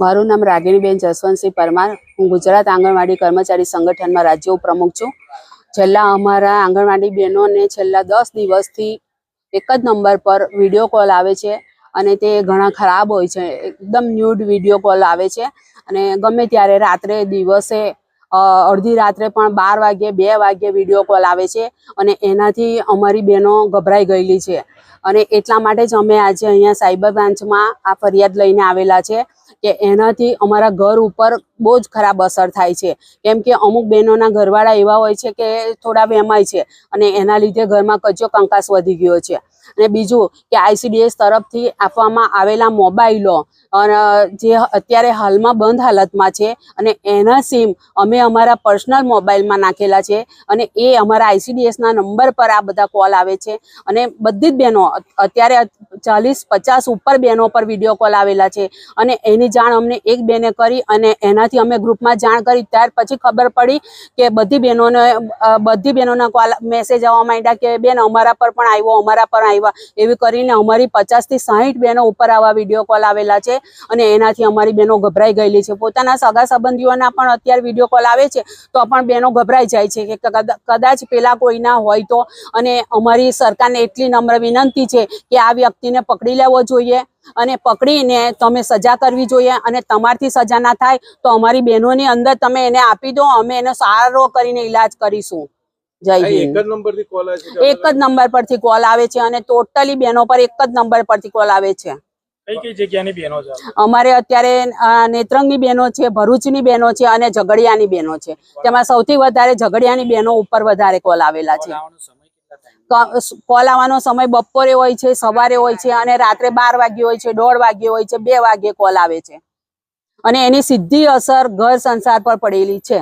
મારું નામ રાગીણીબેન જસવંતસિંહ પરમાર. હું ગુજરાત આંગણવાડી કર્મચારી સંગઠનમાં રાજ્ય ઉપપ્રમુખ છું. છેલ્લા અમારા આંગણવાડી બહેનોને છેલ્લા દસ દિવસથી એક જ નંબર પર વીડિયો કોલ આવે છે અને તે ઘણા ખરાબ હોય છે. એકદમ ન્યૂડ વીડિયો કોલ આવે છે અને ગમે ત્યારે રાત્રે દિવસે અડધી રાત્રે પણ બાર વાગ્યે બે વાગ્યે વીડિયો કોલ આવે છે અને એનાથી અમારી બહેનો ગભરાઈ ગયેલી છે. અને એટલા માટે જ અમે આજે અહીંયા સાયબર બ્રાન્ચમાં આ ફરિયાદ લઈને આવેલા છે. કે એનાથી અમારા ઘર ઉપર બહુ જ ખરાબ અસર થાય છે. કેમ કે અમુક બહેનોના ઘરવાળા એવા હોય છે કે થોડા વેમાય છે અને એના લીધે ઘરમાં કચ્યો કંકાસ વધી ગયો છે. અને બીજું કે આઈસીડીએસ તરફથી આપવામાં આવેલા મોબાઈલો જે અત્યારે હાલમાં બંધ હાલતમાં છે અને એના સિમ અમે અમારા પર્સનલ મોબાઈલમાં નાખેલા છે અને એ અમારા આઈસીડીએસના નંબર પર આ બધા કોલ આવે છે. અને બધી જ બહેનો અત્યારે ચાલીસ, પચાસ ઉપર બહેનો પર વીડિયો કોલ આવેલા છે. અને એની જાણ અમને એક બેને કરી અને એનાથી અમે ગ્રુપમાં જાણ કરી. ત્યાર પછી ખબર પડી કે બધી બહેનોને બધી બહેનોના કોલ મેસેજ આવવા માંડ્યા કે બેન અમારા પર પણ આવ્યો, અમારા પર આવ્યા. એવી કરીને અમારી પચાસથી સાહીઠ બહેનો ઉપર આવા વીડિયો કોલ આવેલા છે અને એનાથી અમારી બહેનો ગભરાઈ ગયેલી છે. પોતાના સગા સંબંધીઓના પણ અત્યારે વીડિયો કોલ આવે છે તો પણ બહેનો ગભરાઈ જાય છે કે કદાચ પેલા કોઈના હોય તો. અને અમારી સરકારને એટલી નમ્ર વિનંતી છે કે આ વ્યક્તિને પકડી લેવો જોઈએ અને પકડીને તમે સજા કરવી જોઈએ અને તમારથી સજા ના થાય તો અમારી બહેનોની અંદર તમે એને આપી દો અમે એનો સારો કરીને ઈલાજ કરીશું. જય એક હિન્દ. જ નંબર કોલ આવે છે એક જ નંબર પરથી કોલ આવે છે અને ટોટલી બહેનો પર એક જ નંબર પરથી કોલ આવે છે. કઈ કઈ જગ્યાની બહેનો છે? અમારે અત્યારે નેત્રંગની બહેનો છે ભરૂચની બહેનો છે અને ઝઘડિયાની બહેનો છે. તેમાં સૌથી વધારે ઝઘડિયાની બહેનો ઉપર વધારે કોલ આવેલા છે. કોલ આવવાનો સમય બપોરે હોય છે, સવારે હોય છે અને રાત્રે બાર વાગ્યે હોય છે, દોઢ વાગ્યે હોય છે, બે વાગ્યે કોલ આવે છે. અને એની સીધી અસર ઘર સંસાર પર પડેલી છે.